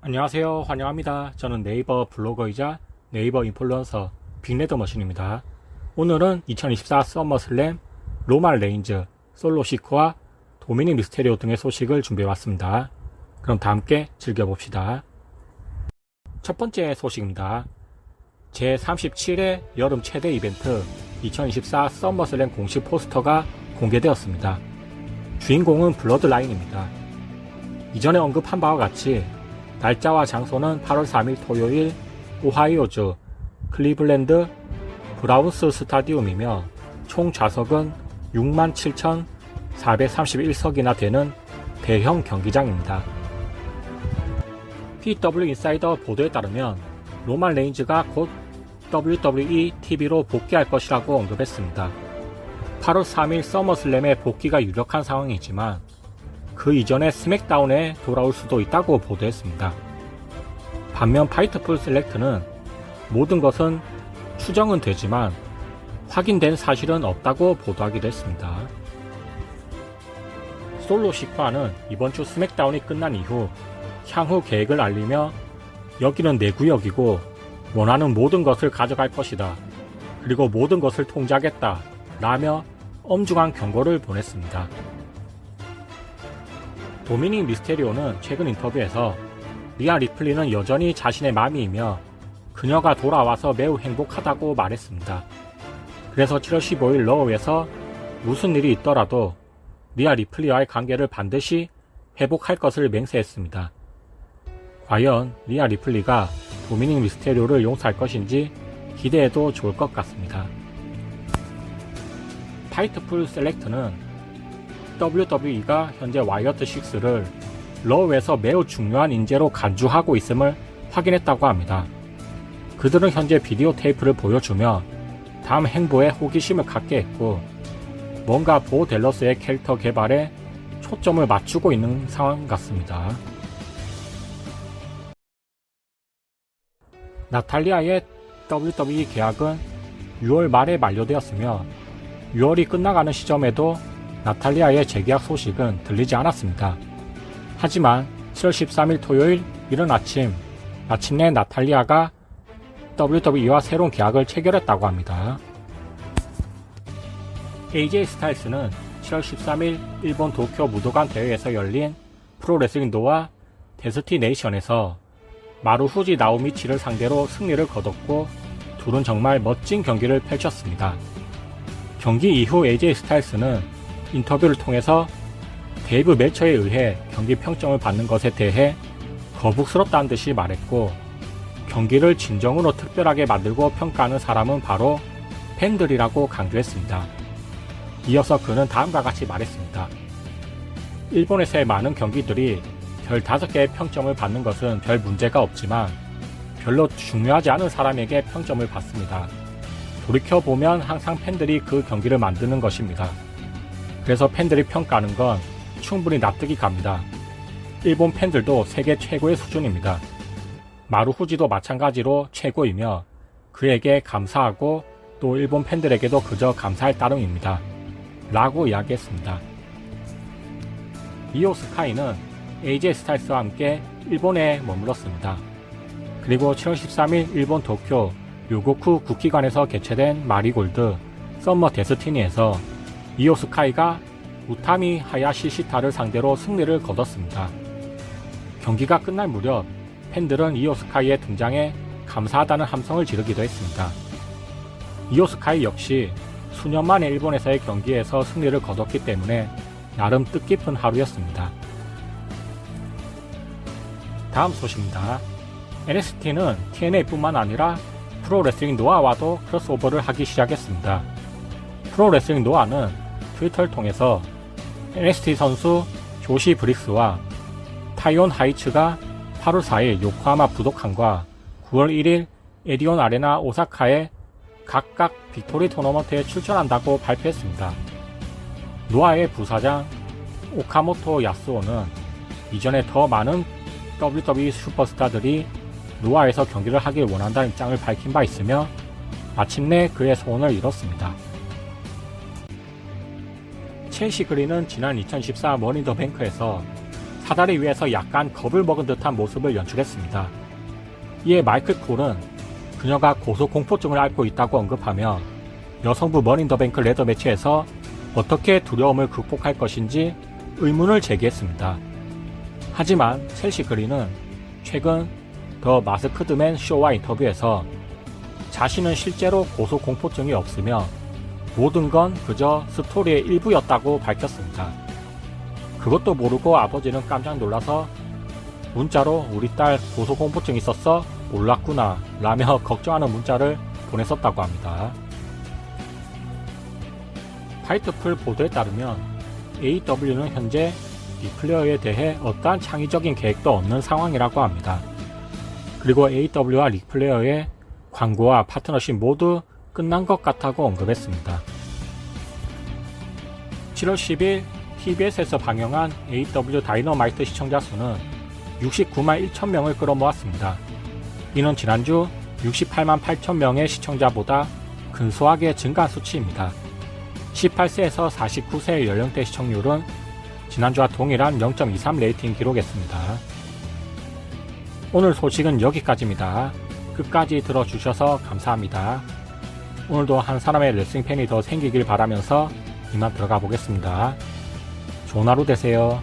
안녕하세요. 환영합니다. 저는 네이버 블로거이자 네이버 인플루언서 빅레더 머신입니다. 오늘은 2024 썸머슬램, 로말 레인즈, 솔로 시크와 도미닉 미스테리오 등의 소식을 준비해왔습니다. 그럼 다 함께 즐겨봅시다. 첫 번째 소식입니다. 제37회 여름 최대 이벤트 2024 썸머슬램 공식 포스터가 공개되었습니다. 주인공은 블러드라인입니다. 이전에 언급한 바와 같이 날짜와 장소는 8월 3일 토요일 오하이오주 클리블랜드 브라운스 스타디움이며 총 좌석은 67,431석이나 되는 대형 경기장입니다. PW 인사이더 보도에 따르면 로만 레인즈가 곧 WWE TV로 복귀할 것이라고 언급했습니다. 8월 3일 서머슬램의 복귀가 유력한 상황이지만 그 이전에 스맥다운에 돌아올 수도 있다고 보도했습니다. 반면 파이트풀 셀렉트는 모든 것은 추정은 되지만 확인된 사실은 없다고 보도하기도 했습니다. 솔로 시크와는 이번 주 스맥다운이 끝난 이후 향후 계획을 알리며 여기는 내 구역이고 원하는 모든 것을 가져갈 것이다. 그리고 모든 것을 통제하겠다. 라며 엄중한 경고를 보냈습니다. 도미닉 미스테리오는 최근 인터뷰에서 리아 리플리는 여전히 자신의 맘이이며 그녀가 돌아와서 매우 행복하다고 말했습니다. 그래서 7월 15일 러우에서 무슨 일이 있더라도 리아 리플리와의 관계를 반드시 회복할 것을 맹세했습니다. 과연 리아 리플리가 도미닉 미스테리오를 용서할 것인지 기대해도 좋을 것 같습니다. 파이트풀 셀렉트는 WWE가 현재 와이어트 6를 러우에서 매우 중요한 인재로 간주하고 있음을 확인했다고 합니다. 그들은 현재 비디오 테이프를 보여주며 다음 행보에 호기심을 갖게 했고 뭔가 보 델러스의 캐릭터 개발에 초점을 맞추고 있는 상황 같습니다. 나탈리아의 WWE 계약은 6월 말에 만료되었으며 6월이 끝나가는 시점에도 나탈리아의 재계약 소식은 들리지 않았습니다. 하지만 7월 13일 토요일 이른 아침 마침내 나탈리아가 WWE와 새로운 계약을 체결했다고 합니다. AJ 스타일스는 7월 13일 일본 도쿄 무도관 대회에서 열린 프로레슬링 도와 데스티네이션에서 마루 후지 나오미치를 상대로 승리를 거뒀고 둘은 정말 멋진 경기를 펼쳤습니다. 경기 이후 AJ 스타일스는 인터뷰를 통해서 데이브 멜처에 의해 경기 평점을 받는 것에 대해 거북스럽다는 듯이 말했고 경기를 진정으로 특별하게 만들고 평가하는 사람은 바로 팬들이라고 강조했습니다. 이어서 그는 다음과 같이 말했습니다. 일본에서의 많은 경기들이 별 5개의 평점을 받는 것은 별 문제가 없지만 별로 중요하지 않은 사람에게 평점을 받습니다. 돌이켜보면 항상 팬들이 그 경기를 만드는 것입니다. 그래서 팬들이 평가하는 건 충분히 납득이 갑니다. 일본 팬들도 세계 최고의 수준입니다. 마루후지도 마찬가지로 최고이며 그에게 감사하고 또 일본 팬들에게도 그저 감사할 따름입니다. 라고 이야기했습니다. 이오 스카이는 AJ 스타일스와 함께 일본에 머물렀습니다. 그리고 7월 13일 일본 도쿄 요고쿠 국기관에서 개최된 마리골드 썸머 데스티니에서 이오 스카이가 우타미 하야시 시타를 상대로 승리를 거뒀습니다. 경기가 끝날 무렵 팬들은 이오 스카이의 등장에 감사하다는 함성을 지르기도 했습니다. 이오 스카이 역시 수년 만에 일본에서의 경기에서 승리를 거뒀기 때문에 나름 뜻깊은 하루였습니다. 다음 소식입니다. NXT는 TNA뿐만 아니라 프로레슬링 노아와도 크로스오버를 하기 시작했습니다. 프로레슬링 노아는 트위터를 통해서 NXT 선수 조시 브릭스와 타이온 하이츠가 8월 4일 요코하마 부도칸과 9월 1일 에디온 아레나 오사카에 각각 빅토리 토너먼트에 출전한다고 발표했습니다. 노아의 부사장 오카모토 야스오는 이전에 더 많은 WWE 슈퍼스타들이 노아에서 경기를 하길 원한다는 입장을 밝힌 바 있으며 마침내 그의 소원을 이뤘습니다. 첼시 그린은 지난 2014 머니더 뱅크에서 사다리 위에서 약간 겁을 먹은 듯한 모습을 연출했습니다. 이에 마이클 콜은 그녀가 고소공포증을 앓고 있다고 언급하며 여성부 머니더뱅크 레더 매치에서 어떻게 두려움을 극복할 것인지 의문을 제기했습니다. 하지만 첼시 그린은 최근 더 마스크드맨 쇼와 인터뷰에서 자신은 실제로 고소공포증이 없으며 모든 건 그저 스토리의 일부였다고 밝혔습니다. 그것도 모르고 아버지는 깜짝 놀라서 문자로 우리 딸 고소공포증 있었어? 몰랐구나 라며 걱정하는 문자를 보냈었다고 합니다. 파이트풀 보도에 따르면 AW는 현재 리플레어에 대해 어떠한 창의적인 계획도 없는 상황이라고 합니다. 그리고 AW와 리플레어의 광고와 파트너십 모두 끝난 것 같다고 언급했습니다. 7월 10일 TBS에서 방영한 AW 다이너마이트 시청자 수는 69만 1천 명을 끌어모았습니다. 이는 지난주 68만 8천 명의 시청자보다 근소하게 증가한 수치입니다. 18세에서 49세 연령대 시청률은 지난주와 동일한 0.23 레이팅 기록했습니다. 오늘 소식은 여기까지입니다. 끝까지 들어주셔서 감사합니다. 오늘도 한 사람의 레슬링 팬이 더 생기길 바라면서 이만 들어가 보겠습니다. 좋은 하루 되세요.